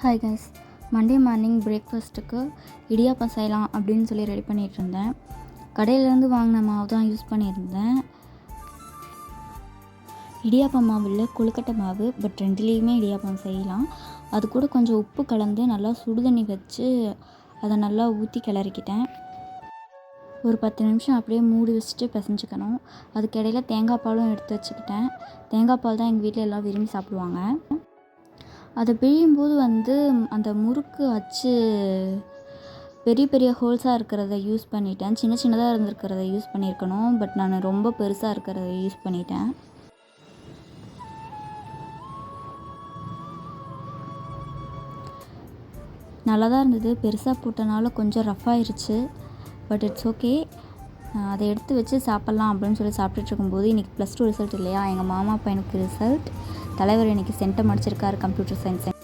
Hi guys Monday morning பிரேக்ஃபாஸ்ட்டுக்கு இடியாப்பம் செய்யலாம் அப்படின்னு சொல்லி ரெடி பண்ணிகிட்டு இருந்தேன் கடையிலேருந்து வாங்கின மாவு தான் யூஸ் பண்ணியிருந்தேன். இடியாப்பம் மாவு இல்லை கொழுக்கட்டை மாவு பட் ரெண்டுலேயுமே இடியாப்பம் செய்யலாம். அது கூட கொஞ்சம் உப்பு கலந்து நல்லா சுடுதண்ணி வச்சு அதை நல்லா ஊற்றி கிளறிக்கிட்டேன். ஒரு பத்து நிமிஷம் அப்படியே மூடி வச்சுட்டு பிசைஞ்சுக்கணும். அதுக்கிடையில் தேங்காய் பாலும் எடுத்து வச்சுக்கிட்டேன். தேங்காய் பால் தான் எங்கள் வீட்டில் எல்லாம் விரும்பி சாப்பிடுவாங்க. அதை பிழியும்போது வந்து அந்த முறுக்கு அச்சு பெரிய பெரிய ஹோல்ஸாக இருக்கிறத யூஸ் பண்ணிட்டேன். சின்ன சின்னதாக இருந்திருக்கிறத யூஸ் பண்ணியிருக்கணும். பட் நான் ரொம்ப பெருசாக இருக்கிறத யூஸ் பண்ணிட்டேன். நல்லா தான் இருந்தது. பெருசாக போட்டனால கொஞ்சம் ரஃப் ஆயிருச்சு. பட் இட்ஸ் ஓகே அதை எடுத்து வச்சு சாப்பிட்லாம் அப்படின்னு சொல்லி சாப்பிட்டுட்டு இருக்கும்போது இன்றைக்கி ப்ளஸ் டூ ரிசல்ட் இல்லையா? எங்கள் மாமா பையனுக்கு ரிசல்ட் தலைவர் இன்றைக்கி சென்டம் அடிச்சிருக்காரு கம்ப்யூட்டர் சயின்ஸ்